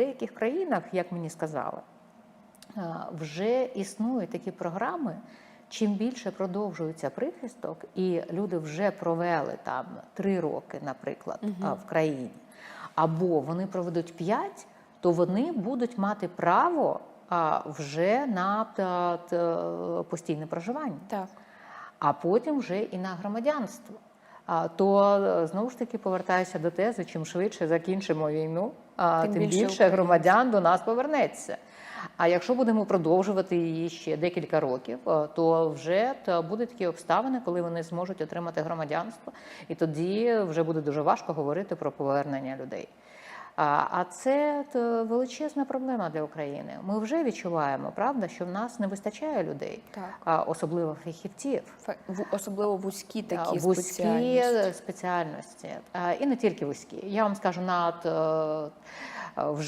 деяких країнах, як мені сказали, вже існують такі програми. Чим більше продовжується прихисток, і люди вже провели там три роки, наприклад, а, в країні, або вони проведуть п'ять, то вони будуть мати право вже на постійне проживання Так. а потім вже і на громадянство. То е, знову ж таки повертаюся до тези, чим швидше закінчимо війну, Тим тим, більше більше, громадян до нас повернеться. А якщо будемо продовжувати її ще декілька років, е, то вже то будуть такі обставини, коли вони зможуть отримати громадянство, і тоді вже буде дуже важко говорити про повернення людей. А це величезна проблема для України. Ми вже відчуваємо, правда, що в нас не вистачає людей, Так. особливо фахівців. Особливо вузькі такі вузькі спеціальності. спеціальності, і не тільки вузькі. Я вам скажу, над е, вже